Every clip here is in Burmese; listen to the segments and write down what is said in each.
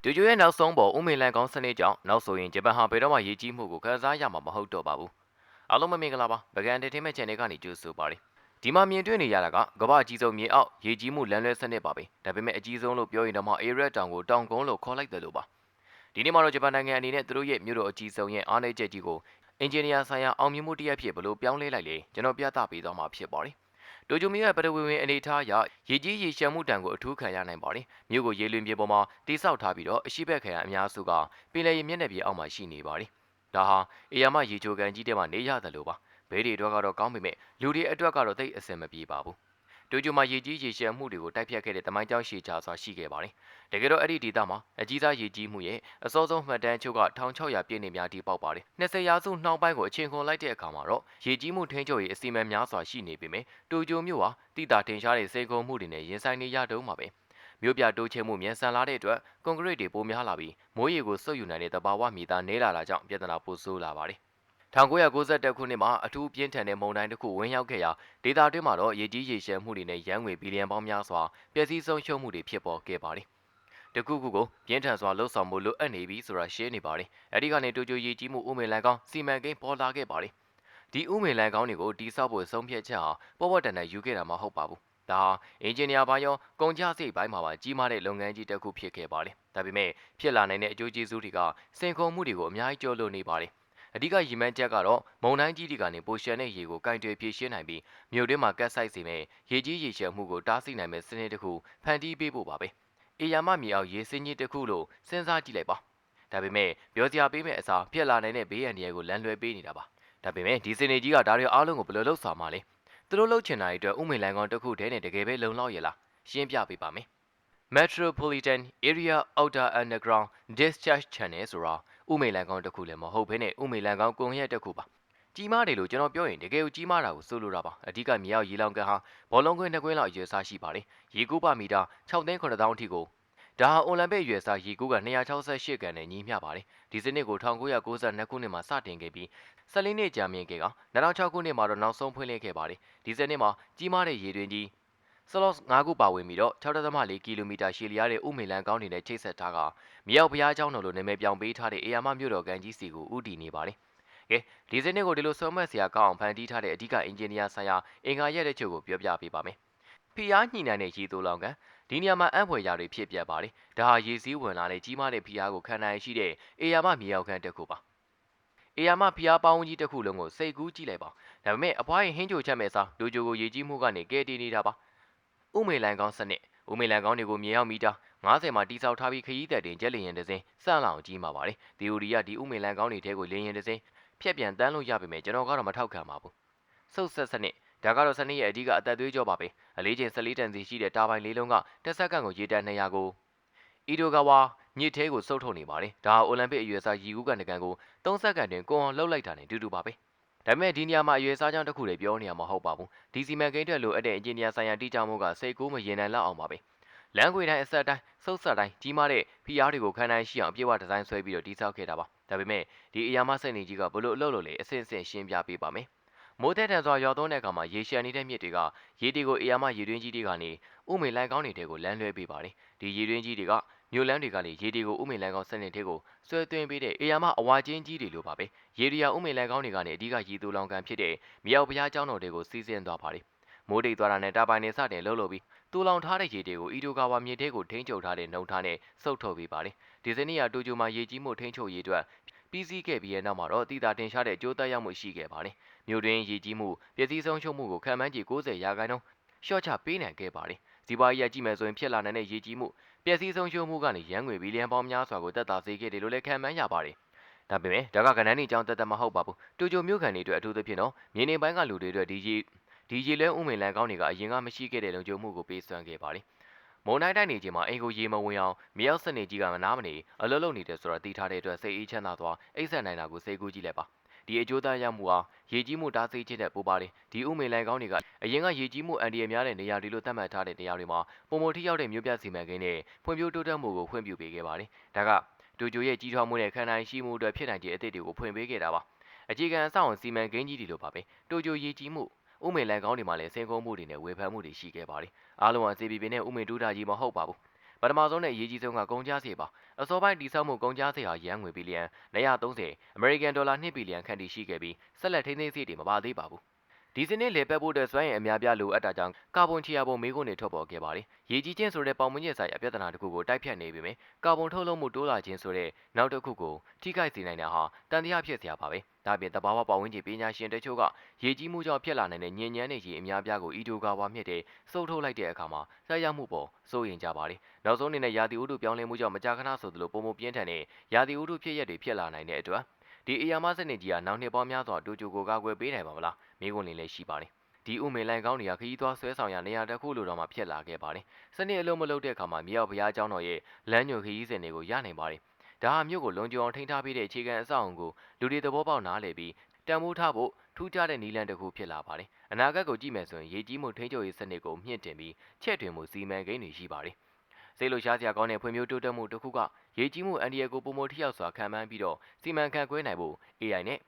။တူကျိုရဲ့နောက်ဆုံးပေါ်ဥမေလန်ကောင်းစနစ်ကြောင့်နောက်ဆိုရင်ဂျပန်ဟာဘယ်တော့မှရည်ကြီးမှုကိုခန်းစားရမှာမဟုတ်တော့ပါဘူး။အားလုံးပဲမင်္ဂလာပါ။ဗကန်အန်တာထိမ့်မန့် channel ကနေကြိုဆိုပါရစေ။ဒီမှာမြင်တွေ့နေရတာကကမ္ဘာအကြီးဆုံးမြေအောက်ရေကြီးမှုလမ်းလွဲစနစ်ပါပဲ။ဒါပေမဲ့အကြီးဆုံးလို့ပြောရင်တော့မှ area တောင်ကိုတောင်ကုန်းလို့ခေါ်လိုက်တယ်လို့ပါ။ဒီနေ့မှာတော့ဂျပန်နိုင်ငံအနေနဲ့သူတို့ရဲ့မြို့တော်အကြီးဆုံးရဲ့အားနည်းချက်ကြီးကိုအင်ဂျင်နီယာဆိုင်ရာအောင်မြင်မှုတစ်ရပ်ဖြစ်ဘလို့ပြောင်းလဲလိုက်လေကျွန်တော်ပြသပေးသွားမှာဖြစ်ပါတယ်။ တိုဂျိုမီရဲ့ပထဝီဝင်အနေထားအရရေကြီးရေရှမ်းမှုတံကိုအထူးခံရနိုင်ပါတယ်။မြို့ကိုရေလွင်ပြေပေါ်မှာတိဆောက်ထားပြီးတော့အရှိဘက်ခရိုင်အများစုကပင်လယ်ရေမျက်နှာပြင်အောက်မှာရှိနေပါတယ်။ဒါဟာအေယာမရေချိုကန်ကြီးတဲ့မှာနေရတယ်လို့ပါ။ဘေးတွေအတွက်ကတော့ကောင်းပေမဲ့လူတွေအတွက်ကတော့သိပ်အဆင်မပြေပါဘူး။ တိုကျိုမှာရေကြီးရေရှမ်းမှုတွေကိုတိုက်ဖြတ်ခဲ့တဲ့တမိုင်းကြောင်းရှည်ကြာစွာရှိခဲ့ပါတယ်။တကယ်တော့အဲ့ဒီဒေသမှာအကြီးစားရေကြီးမှုရဲ့အစောဆုံးမှတ်တမ်းချုပ်က1600ပြည့်နေများထိပေါက်ပါတယ်။20ရာစုနှောင်းပိုင်းကိုအချိန်ခွန်လိုက်တဲ့အခါမှာတော့ရေကြီးမှုထိန်းချုပ်ရေးအစီအမံများစွာရှိနေပေမဲ့တိုကျိုမြို့ဟာတိတာတင်ရှားတဲ့စေကုံမှုတွေနဲ့ရင်ဆိုင်နေရတုန်းမှာပဲ။မြို့ပြတိုးချဲမှုမြန်ဆန်လာတဲ့အတွက်ကွန်ကရစ်တွေပိုများလာပြီးမိုးရေကိုစုပ်ယူနိုင်တဲ့တဘာဝမြေသားနေလာတာကြောင့်ပြဿနာပိုဆိုးလာပါတယ်။ 1992ခုနှစ်မှာအထူးပြင်းထန်တဲ့မုန်တိုင်းတစ်ခုဝင်ရောက်ခဲ့ရာဒေသတွင်းမှာတော့ရေကြီးရေရှမ်းမှုတွေနဲ့ရန်ငွေဘီလီယံပေါင်းများစွာပျက်စီးဆုံးရှုံးမှုတွေဖြစ်ပေါ်ခဲ့ပါတယ်။တခုခုကိုပြင်းထန်စွာလှုပ်ဆောင်မှုလိုအပ်နေပြီဆိုတာရှင်းနေပါတယ်။အဲဒီကနေတိုကျိုရေကြီးမှုဥမေလန်ကောင်းစီမံကိန်းပေါ်လာခဲ့ပါတယ်။ဒီဥမေလန်ကောင်းတွေကိုတိစောက်ဖို့ဆုံးဖြတ်ချက်ဟာပေါ်ပေါ်တန်တန်ယူခဲ့တာမဟုတ်ပါဘူး။ဒါဟာအင်ဂျင်နီယာပိုင်းရောကုန်ကျစရိတ်ပိုင်းမှာပါကြီးမားတဲ့လုပ်ငန်းကြီးတစ်ခုဖြစ်ခဲ့ပါတယ်။ဒါပေမဲ့ဖြစ်လာနိုင်တဲ့အကျိုးကျေးဇူးတွေကစင်ခုံမှုတွေကိုအများကြီးကျော်လွန်နေပါတယ် အဓိကရည်မှန်းချက်ကတော့မုန်တိုင်းကြီးတွေကနေပိုရှန်တဲ့ရေကိုကင်တွယ်ဖြည့်ရှင်းနိုင်ပြီးမြို့တွင်းမှာကတ်ဆိုင်စေမဲ့ရေကြီးရေရှမ်းမှုကိုတားဆီးနိုင်မဲ့စနစ်တစ်ခုဖန်တီးပေးဖို့ပါပဲ။အေယာမမြေအောင်ရေစင်းကြီးတစ်ခုလို့စဉ်းစားကြည့်လိုက်ပါ။ဒါပေမဲ့ပြောစရာပေးမဲ့အစားပြက်လာနိုင်တဲ့ဘေးရန်တွေကိုလမ်းလွဲပေးနေတာပါ။ဒါပေမဲ့ဒီစနေကြီးကဒါတွေအားလုံးကိုဘယ်လိုလုပ်ဆောင်မှာလဲ။သူတို့လှုပ်ချင်တာတွေအတွက်ဥမေလန်ကောင်တစ်ခုတည်းနဲ့တကယ်ပဲလုံလောက်ရလား။ရှင်းပြပေးပါမယ်။ Metropolitan Area Outer Underground Discharge Channel ဆိုတာ ဥမေလန်ကောင်းတစ်ခုလည်းမဟုတ်ဘဲနဲ့ဥမေလန်ကောင်းကွန်ရက်တစ်ခုပါကြီးမားတယ်လို့ကျွန်တော်ပြောရင်တကယ်ကိုကြီးမားတာကိုဆိုလိုတာပါအဓိကမြေအောက်ရေလောင်ကန်ဟာဘောလုံးခွင်းနှစ်ခွင်းလောက်အရွယ်စားရှိပါတယ်ရေကူးပါမီတာ6သိန်း9000အထိကိုဒါဟာအိုလံပစ်ရွယ်စားရေကူးက268ကန်နဲ့ညီမျှပါတယ်ဒီစနစ်ကို1992ခုနှစ်မှာစတင်ခဲ့ပြီး14နှစ်ကြာမြင့်ခဲ့က2006ခုနှစ်မှာတော့နောက်ဆုံးဖွင့်လှစ်ခဲ့ပါတယ်ဒီစနစ်မှာကြီးမားတဲ့ရေတွင်ကြီး ဆလော့9ခုပါဝင်ပြီးတော့6.4ကီလိုမီတာရှည်လျားတဲ့ဥမေလန်ကောင်းတွေနဲ့ချိတ်ဆက်ထားကမြောက်ဘုရားကျောင်းတော်လိုနာမည်ပြောင်းပေးထားတဲ့အေယာမမြို့တော်ကန်ကြီးစီကိုဥတည်နေပါတယ်။ကဲဒီစနစ်ကိုဒီလိုဆွဲမဲ့စရာကောင်းအောင်ဖန်တီးထားတဲ့အဓိကအင်ဂျင်နီယာဆိုင်ရာအင်္ဂါရက်တဲ့ချုပ်ကိုပြောပြပေးပါမယ်။ဖီအားညှိနှိုင်းတဲ့ရေသိုးလောင်ကန်ဒီနေရာမှာအံ့ဖွယ်ရာတွေဖြစ်ပြပါတယ်။ဒါဟာရေစည်းဝင်လာတဲ့ကြီးမားတဲ့ဖီအားကိုခံနိုင်ရှိတဲ့အေယာမမြေရောက်ခန်းတစ်ခုပါ။အေယာမဖီအားပေါင်းကြီးတစ်ခုလုံးကိုစိတ်ကူးကြည့်လိုက်ပါ။ဒါပေမဲ့အဖွားရင်ဟင်းချိုချက်မဲ့စားလူဂျိုကိုရေကြီးမှုကနေကဲတည်နေတာပါ။ ဥမေလန်ကောင်းစနစ်ဥမေလန်ကောင်းတွေကိုမြေရောက်မီတာ90မှာတိစောက်ထားပြီးခရီးသက်တင်ဂျက်လီယန်တစ်စင်းစန့်လောင်ကြီးမှာပါတယ်။ဒီ theory ကဒီဥမေလန်ကောင်းတွေထဲကိုလင်းရင်တစ်စင်းဖြက်ပြန်တန်းလို့ရပေမဲ့ကျွန်တော်ကတော့မထောက်ခံပါဘူး။ဆုတ်ဆက်စနစ်ဒါကတော့စနစ်ရဲ့အဓိကအသက်သွေးကြောပါပဲ။အလေးချိန်14တန်စီရှိတဲ့တာပိုင်လေးလုံးကတက်ဆက်ကန့်ကိုရေတန်200ကိုအီဒိုဂါဝါမြစ်ထဲကိုစုပ်ထုတ်နေပါတယ်။ဒါဟာအိုလံပစ်အရွယ်စားရီကူးကန်တကန်ကို3စက္ကန့်တွင်ကိုအောင်လှုပ်လိုက်တာနဲ့တူတူပါပဲ။ ဒါပေမဲ့ဒီနေရာမှာအရွယ်စားကြောင်းတစ်ခုလည်းပြောနေရမှာမဟုတ်ပါဘူးဒီစီမံကိန်းတွေလိုအပ်တဲ့အင်ဂျင်နီယာဆိုင်ရာတိကျမှုကစိတ်ကူးမရင်နိုင်လောက်အောင်ပါပဲလမ်းခွေတိုင်းအဆက်တိုင်းစုပ်ဆက်တိုင်းကြီးမားတဲ့ဖိအားတွေကိုခံနိုင်ရှိအောင်အပြည့်အဝဒီဇိုင်းဆွဲပြီးတော့တိစောက်ခဲ့တာပါဒါပေမဲ့ဒီအရာမစိတ်နေကြီးကဘလို့အလုပ်လုပ်လဲအဆင့်ဆင့်ရှင်းပြပေးပါမယ်မိုးတဲ့တန်စွာရွာသွန်းတဲ့အခါမှာရေရှမ်းနေတဲ့မြစ်တွေကရေတီကိုအရာမရေတွင်းကြီးတွေကနေဥမေလိုင်ကောင်းတွေကိုလမ်းလွှဲပေးပါတယ်ဒီရေတွင်းကြီးတွေက မြို့လန်းတွေကလည်းရေဒီကိုဥမေလန်ကောင်းစနစ်တွေကိုဆွဲသွင်းပေးတဲ့အေယာမအဝါချင်းကြီးတွေလိုပါပဲရေဒီယာဥမေလန်ကောင်းတွေကနေအဓိကရေသူလောင်ကန်ဖြစ်တဲ့မြေအောက်ဘုရားကျောင်းတော်တွေကိုစီးဆင်းသွားပါတယ်မိုးတိတ်သွားတာနဲ့တာပိုင်နေစတင်လှုပ်လို့ပြီးတူလောင်ထားတဲ့ရေတွေကိုအီတိုကာဝါမြေထဲကိုထိန်းချုပ်ထားတဲ့နှုံထားနဲ့စုပ်ထုတ်ပေးပါတယ်ဒီဇနီးယာတိုကျိုမှာရေကြီးမှုထိန်းချုပ်ရေးအတွက်ပြီးစီးခဲ့ပြီးတဲ့နောက်မှာတော့တည်တာတင်ရှားတဲ့ကြိုးတက်ရောက်မှုရှိခဲ့ပါတယ်မြို့တွင်ရေကြီးမှုပျက်စီးဆုံးရှုံးမှုကိုခံမှန်းကြည့်90ရာခိုင်နှုန်းရှော့ချပေးနိုင်ခဲ့ပါတယ် စီးပွားရေးရကြည့်မယ်ဆိုရင်ဖြစ်လာနိုင်တဲ့ရေကြီးမှုပျက်စီးဆုံးရှုံးမှုကနေရန်ငွေဘီလီယံပေါင်းများစွာကိုတက်တာစေခဲ့တယ်လို့လည်းခံမှန်းရပါတယ်။ဒါပေမဲ့ဒါကကဏ္ဍနေကြောင်းတက်တက်မဟုတ်ပါဘူး။တူဂျိုမြို့ခံတွေအတွက်အထူးသဖြင့်တော့မြေနေပိုင်းကလူတွေအတွက်ဒီကြီးဒီကြီးလဲဥမင်လန်ကောင်းတွေကအရင်ကမရှိခဲ့တဲ့လုံခြုံမှုကိုပေးစွမ်းခဲ့ပါတယ်။မုံတိုင်းတိုင်းနေချိန်မှာအိမ်ကိုရေမဝင်အောင်မြေရောက်စနေကြီးကမနာမနေအလုံးလုံးနေတယ်ဆိုတော့တီးထားတဲ့အတွက်စိတ်အေးချမ်းသာသွားအိတ်ဆက်နိုင်တာကိုစိတ်ကူးကြည့်လိုက်ပါ။ ဒီအကျိုးသားရမှုဟာရေကြီးမှုတားဆီးခြင်းတဲ့ပိုပါတယ်ဒီဥမေလိုင်ကောင်းတွေကအရင်ကရေကြီးမှုအန်ဒီရများတဲ့နေရာတွေလို့သတ်မှတ်ထားတဲ့နေရာတွေမှာပုံမထိရောက်တဲ့မြို့ပြစီမံကိန်းနဲ့ဖွံ့ဖြိုးတိုးတက်မှုကိုဖွံ့ဖြိုးပေးခဲ့ပါတယ်ဒါကဒိုဂျိုရဲ့ကြီးထွားမှုနဲ့ခံနိုင်ရှိမှုအတွက်ဖြစ်နိုင်တဲ့အသည့်တွေကိုဖွင့်ပေးခဲ့တာပါအခြေခံအဆောက်အုံစီမံကိန်းကြီးတွေလိုပါပဲတိုဂျိုရေကြီးမှုဥမေလန်ကောင်းတွေမှာလည်းစင်ကုန်းမှုတွေနဲ့ဝေဖန်မှုတွေရှိခဲ့ပါတယ်အားလုံးက CPP နဲ့ဥမေတူတာကြီးမဟုတ်ပါဘူး ပထမဆုံးနဲ့အရေးကြီးဆုံးကကုန်ကျစရိတ်ပါအစောပိုင်းတိစောက်မှုကုန်ကျစရိတ်ဟာရန်ငွေဘီလီယံ230အမေရိကန်ဒေါ်လာ2ဘီလီယံခန့်ထိရှိခဲ့ပြီးဆက်လက်ထိန်းသိမ်းစရိတ်တွေမပါသေးပါဘူး ဒီစနစ်လေပတ်ဖို့တဲ့စွမ်းရည်အများပြားလိုအပ်တာကြောင့်ကာဗွန်ချီယာပုံမေးခွန်းတွေထွက်ပေါ်ခဲ့ပါတယ်။ရေကြီးခြင်းဆိုတဲ့ပေါင်မညစ်ဆိုင်အပြဿနာတစ်ခုကိုတိုက်ဖြတ်နေပြီမယ်။ကာဗွန်ထုတ်လွှတ်မှုတိုးလာခြင်းဆိုတဲ့နောက်တစ်ခုကိုထိခိုက်စေနိုင်တာဟာတန်တရားဖြစ်စရာပါပဲ။ဒါပြင်တဘာဝပတ်ဝန်းကျင်ပညာရှင်တချို့ကရေကြီးမှုကြောင့်ဖြစ်လာနိုင်တဲ့ညဉ့်ညမ်းတဲ့ရေအများပြားကိုအီတိုကာဝါမြစ်တဲ့စုပ်ထုတ်လိုက်တဲ့အခါမှာဆက်ရောက်မှုပေါ်စိုးရင်ကြပါတယ်။နောက်ဆုံးအနေနဲ့ရာသီဥတုပြောင်းလဲမှုကြောင့်မကြာခဏဆိုသလိုပုံမပြင်းထန်တဲ့ရာသီဥတုဖြစ်ရက်တွေဖြစ်လာနိုင်တဲ့အတွက် ဒီအရာမစနစ်ကြီးကနောက်နှစ်ပေါင်းများစွာတူတူကိုကာကွယ်ပေးနိုင်ပါမလားမိခွန်းလင်းလည်းရှိပါတယ်ဒီဥမေလိုင်ကောင်းတွေကခရီးသွားဆွဲဆောင်ရနေရာတစ်ခုလိုတော့မှဖြစ်လာခဲ့ပါတယ်။စနစ်အလုံးမလုံးတဲ့အခါမှာမြေရောက်ဘုရားကျောင်းတော်ရဲ့လမ်းညွှန်ခရီးစဉ်တွေကိုရနိုင်ပါတယ်။ဒါဟာမြို့ကိုလုံခြုံအောင်ထိန်းထားပေးတဲ့အခြေခံအဆောက်အအုံကိုလူတွေသဘောပေါက်နားလည်ပြီးတန်ဖိုးထားဖို့ထူးခြားတဲ့နည်းလမ်းတစ်ခုဖြစ်လာပါတယ်။အနာဂတ်ကိုကြည့်မယ်ဆိုရင်ရေကြီးမှုထိန်းချုပ်ရေးစနစ်ကိုမြင့်တင်ပြီးချက်တွင်မှုစီမံကိန်းတွေရှိပါတယ်။ စိတ်လိုရှားစရာကောင်းတဲ့ဖွံ့ဖြိုးတိုးတက်မှုတစ်ခုကရေကြီးမှုအန်ဒီရကိုပုံမထိရောက်စွာခံမှန်းပြီးတော့စီမံခန့်ခွဲနိုင်ဖို့ AI နဲ့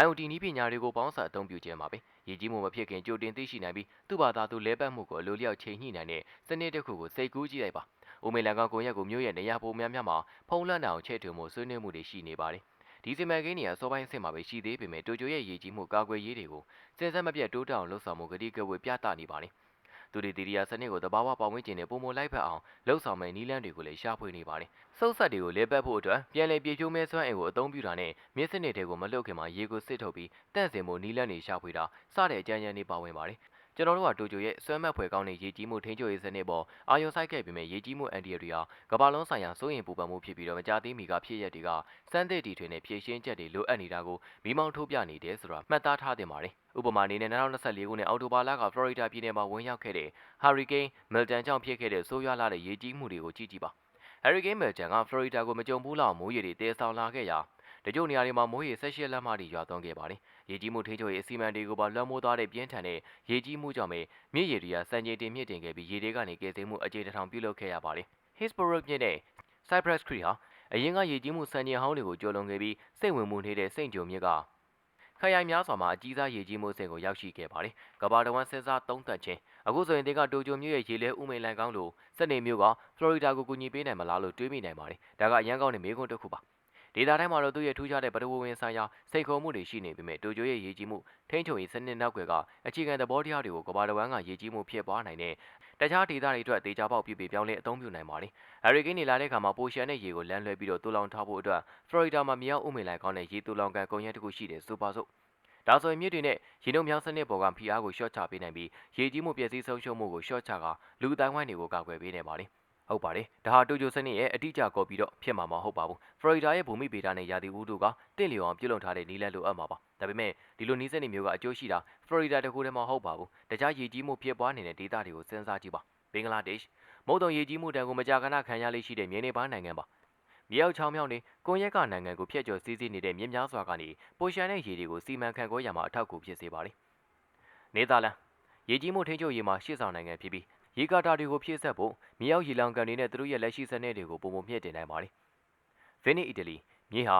IoT နည်းပညာတွေကိုပေါင်းစပ်အသုံးပြုခြင်းပါပဲ။ရည်ကြီးမှုမဖြစ်ခင်ကြိုတင်သိရှိနိုင်ပြီးသူ့ဘာသာသူလဲပတ်မှုကိုအလိုလျောက်ချိန်ညှိနိုင်တဲ့စနစ်တစ်ခုကိုစိတ်ကူးကြည့်လိုက်ပါ။ဦးမေလန်ကောင်ကွန်ရက်ကိုမြို့ရဲ့နေရာပုံများများမှာဖုံးလန့်အောင်ချဲ့ထွင်မှုဆွေးနွေးမှုတွေရှိနေပါတယ်။ဒီစီမံကိန်းတွေအစောပိုင်းအဆင့်မှာပဲရှိသေးပေမဲ့တိုကျိုရဲ့ရည်ကြီးမှုကာကွယ်ရေးတွေကိုစင်စက်မပြတ်တိုးတက်အောင်လှုပ်ဆောင်မှုကတိကဝေပြသနေပါတယ်။ သူဒီတီရီယာစနစ်ကိုတဘာဝပတ်ဝန်းကျင်နဲ့ပုံမလိုက်ဖက်အောင်လှုပ်ဆောင်မဲ့နီးလန်းတွေကိုလည်းရှာဖွေနေပါတယ်။စုပ်ဆက်တွေကိုလဲပတ်ဖို့အတွက်ပြန်လည်ပြေဖြိုးမဲဆွမ်းအင်ကိုအသုံးပြုတာနဲ့မြစ်စနစ်တွေကိုမလှုပ်ခင်မှာရေကိုစစ်ထုတ်ပြီးတန့်စင်ဖို့နီးလန်းတွေရှာဖွေတာစတဲ့အကြမ်းရန်တွေပါဝင်ပါတယ်။ ကျွန်တော်တို့ကတိုကျိုရဲ့ဆွဲမက်ဖွယ်ကောင်းတဲ့ရေကြီးမှုထိန်းချုပ်ရေးစနစ်ပေါ်အာရုံစိုက်ခဲ့ပြီးမြဲရေကြီးမှုအန်တီရီဟာကမ္ဘာလုံးဆိုင်ရာစိုးရင်ပူပန်မှုဖြစ်ပြီးတော့မကြသေးမီကဖြစ်ရက်တွေကစမ်းသစ်တီထွေနဲ့ဖြည့်ရှင်းချက်တွေလိုအပ်နေတာကိုမိမောင်းထုတ်ပြနေတယ်ဆိုတာမှတ်သားထားသင့်ပါတယ်။ဥပမာအနေနဲ့2024ခုနှစ်အောက်တိုဘာလကဖလော်ရီဒါပြည်နယ်မှာဝင်ရောက်ခဲ့တဲ့ဟာရီကိန်းမီလ်တန်ကြောင့်ဖြစ်ခဲ့တဲ့ဆိုးရွားလာတဲ့ရေကြီးမှုတွေကိုကြည့်ကြည့်ပါ။ဟယ်ရီကိန်းမယ်တန်ကဖလော်ရီဒါကိုမကြုံဘူးလောက်မိုးရေတွေတဲဆောင်လာခဲ့ရာ တချို့နေရာတွေမှာမိုးရေ၁၈လက်မတွေရွာသွန်းခဲ့ပါတယ်။ရေကြီးမှုထိန်းချုပ်ရေးအစီအမံတွေကိုပါလွှမ်းမိုးသွားတဲ့ပြင်းထန်တဲ့ရေကြီးမှုကြောင့်ပဲမြစ်ရေတွေကစံချိန်တင်မြင့်တင်ခဲ့ပြီးရေတွေကနေကယ်ဆယ်မှုအခြေတထောင်ပြုလုပ်ခဲ့ရပါတယ်။ Hillsborough မြစ်နဲ့ Cypress Creek ဟာအရင်ကရေကြီးမှုစံချိန်ဟောင်းတွေကိုကျော်လွန်ခဲ့ပြီးစိတ်ဝင်မှုနေတဲ့စိန့်ကြုံမြစ်ကခရိုင်များစွာမှာအကြီးစားရေကြီးမှုအဆင့်ကိုရောက်ရှိခဲ့ပါတယ်။ကဘာတဝမ်းစဉ်းစားသုံးသပ်ခြင်းအခုဆိုရင်တင်ကတိုကျိုမြို့ရဲ့ရေလဲဥမိန်လန်ကောင်းလိုစနေမြို့ကဖလော်ရီဒါကိုကူညီပေးနိုင်မလားလို့တွေးမိနိုင်ပါတယ်။ဒါကအရန်ကောင်းတဲ့မေးခွန်းတစ်ခုပါ။ ဒေတာတိုင်းမှာတော့သူ့ရဲ့ထူးခြားတဲ့ပထဝီဝင်ဆိုင်ရာစိတ်ခုံမှုတွေရှိနေပေမဲ့တိုကျိုရဲ့ရေကြီးမှုထိန်းချုပ်ရေးစနစ်နောက်ွယ်ကအခြေခံသဘောတရားတွေကိုကဘာတဝမ်းကရေကြီးမှုဖြစ်ပွားနိုင်တဲ့တခြားဒေသတွေအတွက်ဒေတာပေါက်ပြပြပြောင်းလဲအသုံးပြုနိုင်ပါတယ်။ဟာရီကိန်းတွေလာတဲ့အခါမှာပိုရှန်တဲ့ရေကိုလမ်းလွှဲပြီးတော့တူလောင်ထားဖို့အတွက်ဖလော်ရီဒါမှာမြောက်ဥမိန်လန်ကောင်းတဲ့ရေတူလောင်ကန်ကုန်ရက်တစ်ခုရှိတယ်ဆိုပါစို့။ဒါဆိုရင်မြစ်တွေနဲ့ရေနှုတ်မြောင်းစနစ်ပေါ်ကဖိအားကိုရှော့ချပေးနိုင်ပြီးရေကြီးမှုပျက်စီးဆုံးရှုံးမှုကိုရှော့ချကာလူအတိုင်းဝိုင်းတွေကိုကာကွယ်ပေးနေပါတယ် ဟုတ်ပါတယ်ဒါဟာတိုကျိုစနစ်ရဲ့အတိအကျကော်ပြီးတော့ဖြစ်မှာမဟုတ်ပါဘူးဖလော်ရီဒါရဲ့ဘူမိဗေဒနဲ့ယာတီဦးတို့ကတင့်လျော်အောင်ပြုလုပ်ထားတဲ့နီးလန်းလိုအပ်မှာပါဒါပေမဲ့ဒီလိုနီးစနစ်မျိုးကအကျိုးရှိတာဖလော်ရီဒါတခုတည်းမဟုတ်ပါဘူးတခြားရေကြီးမှုဖြစ်ပွားနေတဲ့ဒေသတွေကိုစဉ်းစားကြည့်ပါဘင်္ဂလားဒေ့ရှ်မုတ်တုံရေကြီးမှုတန်ကိုမကြာခဏခံရလေးရှိတဲ့မြေနေပါနိုင်ငံပါမြေအောက်ချောင်းမြောင်းနေကွန်ရက်ကနိုင်ငံကိုဖျက်ကျော်စီးစီးနေတဲ့မြင်းများစွာကနေပိုရှန်တဲ့ရေတွေကိုစီမံခန့်ခွဲရမှာအထောက်အကူဖြစ်စေပါတယ်။နေသာလန်ရေကြီးမှုထိန်းချုပ်ရေးမှာရှေ့ဆောင်နိုင်ငံဖြစ်ပြီး ရေကာတာတွေကိုဖြည့်ဆပ်ဖို့မြေအောက်ရေလောင်ကန်တွေနဲ့သူတို့ရဲ့လက်ရှိစနစ်တွေကိုပုံပုံမြင့်တင်နိုင်ပါတယ်။ဗီနီအီတလီမြေဟာ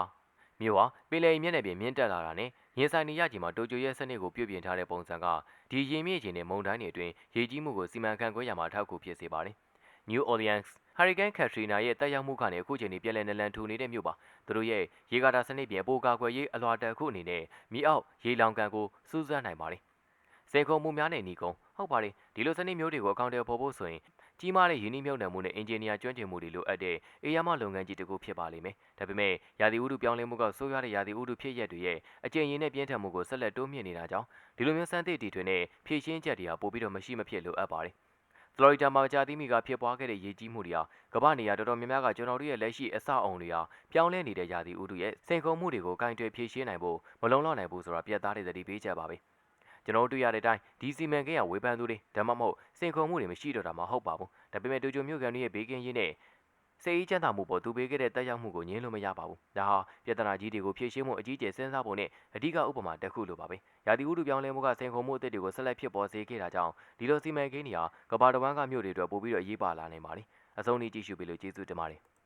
မြို့ဟာပင်လယ်မျက်နှာပြင်မြင့်တက်လာတာနဲ့ရင်ဆိုင်နေရချိန်မှာတိုကျိုရဲ့စနစ်ကိုပြုပြင်ထားတဲ့ပုံစံကဒီရင်မြင့်ခြင်းနဲ့မုန်တိုင်းတွေအတွင်းရေကြီးမှုကိုစီမံခန့်ခွဲရမှာအထောက်အကူဖြစ်စေပါတယ်။ New Orleans ဟာရီကန်ကက်ထရီနာရဲ့တက်ရောက်မှုကနေအခုချိန်ထိပြည်လည်နလန်ထူနေတဲ့မြို့ပါသူတို့ရဲ့ရေကာတာစနစ်ပြင်အပိုကာကွယ်ရေးအလွှာတက်ခုအနေနဲ့မြေအောက်ရေလောင်ကန်ကိုစူးစမ်းနိုင်ပါတယ်စင်ခုံမှုများနဲ့ညီကုံ ဟုတ်ပါတယ်ဒီလိုစနစ်မျိုးတွေကိုအကောင့်တွေပေါ်ဖို့ဆိုရင်ကြီးမားတဲ့ယင်းနှိမ့်မြုပ်နှံမှုနဲ့အင်ဂျင်နီယာကျွမ်းကျင်မှုတွေလိုအပ်တဲ့အေးရမလုပ်ငန်းကြီးတစ်ခုဖြစ်ပါလိမ့်မယ်ဒါပေမဲ့ရာသီဥတုပြောင်းလဲမှုကဆိုးရွားတဲ့ရာသီဥတုဖြစ်ရက်တွေရဲ့အကျဉ်းရင်းနဲ့ပြင်းထန်မှုကိုဆက်လက်တိုးမြင့်နေတာကြောင့်ဒီလိုမျိုးစမ်းသစ်တီထွင်တဲ့ဖြည့်ရှင်းချက်တွေဟာပိုပြီးတော့မရှိမဖြစ်လိုအပ်ပါတယ်ဖလော်ရီဒါမှာကြာသီးမီကဖြစ်ပွားခဲ့တဲ့ရေကြီးမှုတွေဟာကမ္ဘာနေရာတော်တော်များများကကျွန်တော်တို့ရဲ့လက်ရှိအဆောက်အုံတွေဟာပြောင်းလဲနေတဲ့ရာသီဥတုရဲ့စိန်ခေါ်မှုတွေကိုကင်တွယ်ဖြေရှင်းနိုင်ဖို့မလုံလောက်နိုင်ဘူးဆိုတာပြတ်သားတဲ့သတိပေးချက်ပါပဲ ကျွန်တော်တို့တွေ့ရတဲ့အတိုင်းဒီစီမံကိန်းကဝေဖန်သူတွေဒါမှမဟုတ်စိန်ခေါ်မှုတွေမရှိတော့တာမဟုတ်ပါဘူးဒါပေမဲ့တူချိုမြို့ကန်တွေရဲ့ဘေးကင်းရေးနဲ့စိတ်အေးချမ်းသာမှုပေါ်သူပေးခဲ့တဲ့တက်ရောက်မှုကိုငြင်းလို့မရပါဘူး။ဒါဟာပြဿနာကြီးတွေကိုဖြေရှင်းမှုအကြီးကျယ်စဉ်းစားဖို့နဲ့အဓိကဥပမာတစ်ခုလိုပါပဲ။ရာသီဥတုပြောင်းလဲမှုကစိန်ခေါ်မှုအသစ်တွေကိုဆက်လက်ဖြစ်ပေါ်စေခဲ့တာကြောင့်ဒီလိုစီမံကိန်းတွေဟာကမ္ဘာတစ်ဝန်းကမြို့တွေအတွက်ပိုပြီးတော့အရေးပါလာနိုင်ပါလိမ့်။အဆုံးထိကြည့်ရှုပေးလို့ကျေးဇူးတင်ပါတယ်။